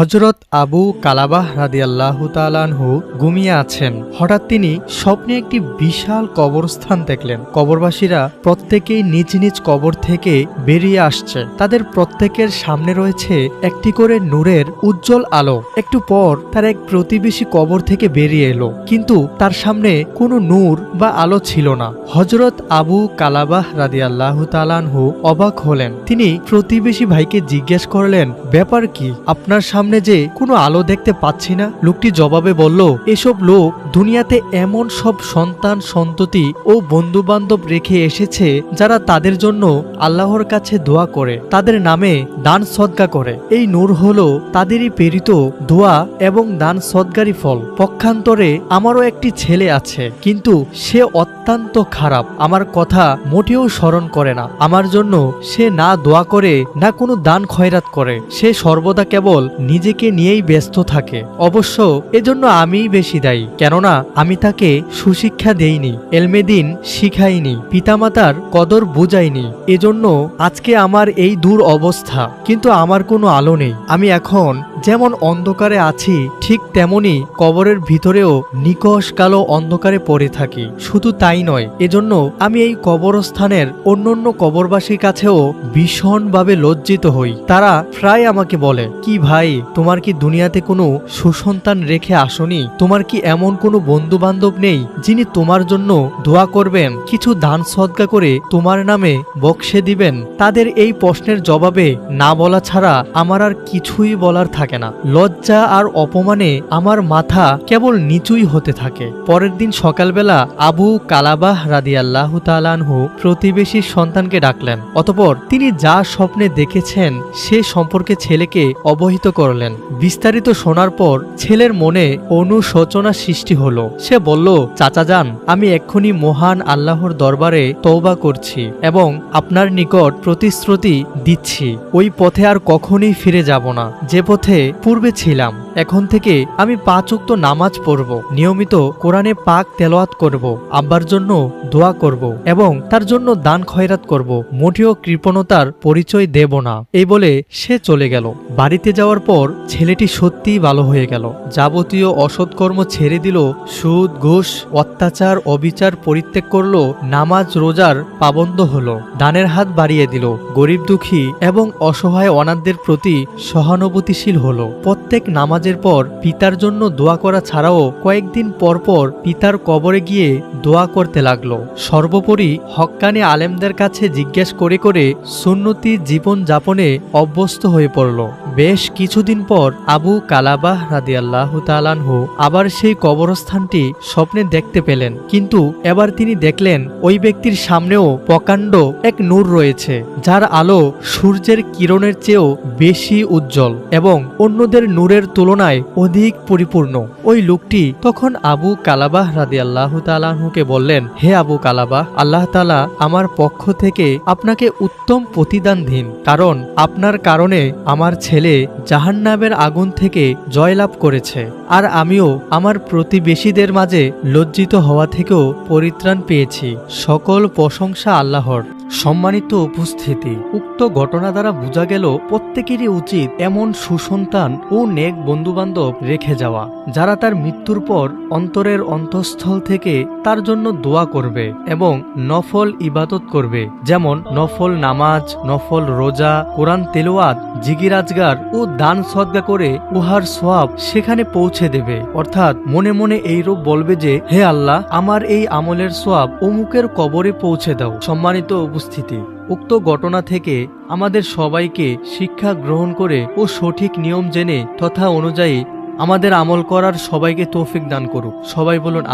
হজরত আবু কালাবাহ রাদিয়াল্লাহু তালানহু ঘুমিয়ে আছেন। হঠাৎ তিনি স্বপ্নে একটি বিশাল কবরস্থান দেখলেন। কবরবাসীরা প্রত্যেকেই নিজ নিজ কবর থেকে বেরিয়ে আসছে। তাদের প্রত্যেকের সামনে রয়েছে একটি করে নূরের উজ্জ্বল আলো। একটু পর তার এক প্রতিবেশী কবর থেকে বেরিয়ে এলো। কিন্তু তার সামনে কোনো নূর বা আলো ছিল না। হজরত আবু কালাবাহ রাদিয়াল্লাহু তালানহু অবাক হলেন। তিনি প্রতিবেশী ভাইকে জিজ্ঞেস করলেন, ব্যাপার কি? আপনার সামনে যে কোনো আলো দেখতে পাচ্ছি না। লোকটি জবাবে বলল এসব লোক দুনিয়াতে এমন সব সন্তান, সন্ততি ও বন্ধু বান্ধব রেখে এসেছে যারা তাদের জন্য আল্লাহর কাছে দোয়া করে, তাদের নামে দান সদ্গা করে। এই নূর হলো তাদেরই প্রেরিত দোয়া এবং দান সদ্গারি ফল। পক্ষান্তরে আমারও একটি ছেলে আছে, কিন্তু সে অত্যন্ত খারাপ। আমার কথা মোটেও স্মরণ করে না। আমার জন্য সে না দোয়া করে, না কোনো দান খয়রাত করে। সে সর্বদা কেবল নিজেকে নিয়েই ব্যস্ত থাকে। অবশ্য এজন্য আমিই বেশি দায়ী কেননা আমি তাকে সুশিক্ষা দেইনি এলমেদিন শিখাইনি, পিতামাতার কদর বুঝাইনি। এজন্য আজকে আমার এই দূর অবস্থা, কিন্তু আমার কোনো আলো নেই। আমি এখন যেমন অন্ধকারে আছি, ঠিক তেমনি কবরের ভিতরেও নিকশ কালো অন্ধকারে পড়ে থাকি। শুধু তাই নয়, এজন্য আমি এই কবরস্থানের অন্যান্য কবরবাসীর কাছেও ভীষণভাবে লজ্জিত হই। তারা প্রায় আমাকে বলে, কি ভাই, তোমার কি দুনিয়াতে কোনো সুসন্তান রেখে আসনি? তোমার কি এমন কোনো বন্ধু বান্ধব নেই যিনি তোমার জন্য দোয়া করবেন। কিছু দান সদ্গা করে তোমার নামে বক্সে দিবেন। তাদের এই প্রশ্নের জবাবে না বলা ছাড়া আমার আর কিছুই বলার থাকে না। লজ্জা আর অপমানে আমার মাথা কেবল নিচুই হতে থাকে। পরের দিন সকালবেলা আবু কালাবাহ রাদিয়াল্লাহু তালানহু প্রতিবেশীর সন্তানকে ডাকলেন। অতপর তিনি যা স্বপ্নে দেখেছেন সে সম্পর্কে ছেলেকে অবহিত করলেন। বিস্তারিত শোনার পর ছেলের মনে অনুশোচনা সৃষ্টি হলো। সে বলল, চাচা যান, আমি এক্ষুনি মহান আল্লাহর দরবারে তৌবা করছি এবং আপনার নিকট প্রতিশ্রুতি দিচ্ছি। ওই পথে আর কখনই ফিরে যাব না। যে পথে পূর্বে ছিলাম এখন থেকে আমি পাঁচ উক্ত নামাজ পড়ব, নিয়মিত কোরআনে পাক তেলাওয়াত করব, আব্বার জন্য দোয়া করব এবং তার জন্য দান খয়রাত করব। মোটেও কৃপণতার পরিচয় দেব না। এই বলে সে চলে গেল। বাড়িতে যাওয়ার পর ছেলেটি সত্যিই ভালো হয়ে গেল। যাবতীয় অসৎকর্ম ছেড়ে দিল, সুদ, ঘুষ, অত্যাচার, অবিচার পরিত্যাগ করল, নামাজ, রোজার পাবন্ধ হলো। দানের হাত বাড়িয়ে দিল। গরিব দুঃখী এবং অসহায় অনাথদের প্রতি সহানুভূতিশীল হলো। প্রত্যেক নামাজের পর পিতার জন্য দোয়া করা ছাড়াও কয়েকদিন পর পর পিতার কবরে গিয়ে দোয়া করতে লাগল। সর্বোপরি হক্কানি আলেমদের কাছে জিজ্ঞেস করে করে সুন্নতি জীবন যাপনে অভ্যস্ত হয়ে পড়ল। বেশ কিছুদিন পর আবু কালাবাহ রাদি রাদিয়াল্লাহু তালানহু আবার সেই কবরস্থানটি স্বপ্নে দেখতে পেলেন। কিন্তু এবার তিনি দেখলেন ওই ব্যক্তির সামনেও প্রকাণ্ড এক নূর রয়েছে, যার আলো সূর্যের কিরণের চেয়েও বেশি উজ্জ্বল এবং অন্যদের নূরের তুলনায় অধিক পরিপূর্ণ। ওই লোকটি তখন আবু কালাবাহ রাদি আল্লাহ তালাহুকে বললেন, হে আবু কালাবাহ, আল্লাহ তালা আমার পক্ষ থেকে আপনাকে উত্তম প্রতিদান দিন, কারণ আপনার কারণে আমার ছেলে জাহান্নাবের আগুন থেকে জয়লাভ করেছে। আর আমিও আমার প্রতিবেশীদের মাঝে লজ্জিত হওয়া থেকেও পরিত্রাণ পেয়েছি। সকল প্রশংসা আল্লাহর। সম্মানিত উপস্থিতি। উক্ত ঘটনা দ্বারা বোঝা গেল, প্রত্যেকেরই উচিত এমন সুসন্তান ও নেক বন্ধুবান্ধব রেখে যাওয়া, যারা তার মৃত্যুর পর অন্তরের অন্তঃস্থল থেকে তার জন্য দোয়া করবে এবং নফল ইবাদত করবে, যেমন নফল নামাজ, নফল রোজা, কোরআন তেলোয়াত জিগিরাজগার ও দান সদ্গা করে উহার সোয়াব সেখানে পৌঁছে দেবে। অর্থাৎ মনে মনে এই রূপ বলবে যে, হে আল্লাহ, আমার এই আমলের সোয়াব অমুকের কবরে পৌঁছে দাও। সম্মানিত উপস্থিতি। উক্ত ঘটনা থেকে আমাদের সবাইকে শিক্ষা গ্রহণ করে ও সঠিক নিয়ম জেনে তথা অনুযায়ী আমাদের আমল করার সবাইকে তৌফিক দান করুক। সবাই বলুন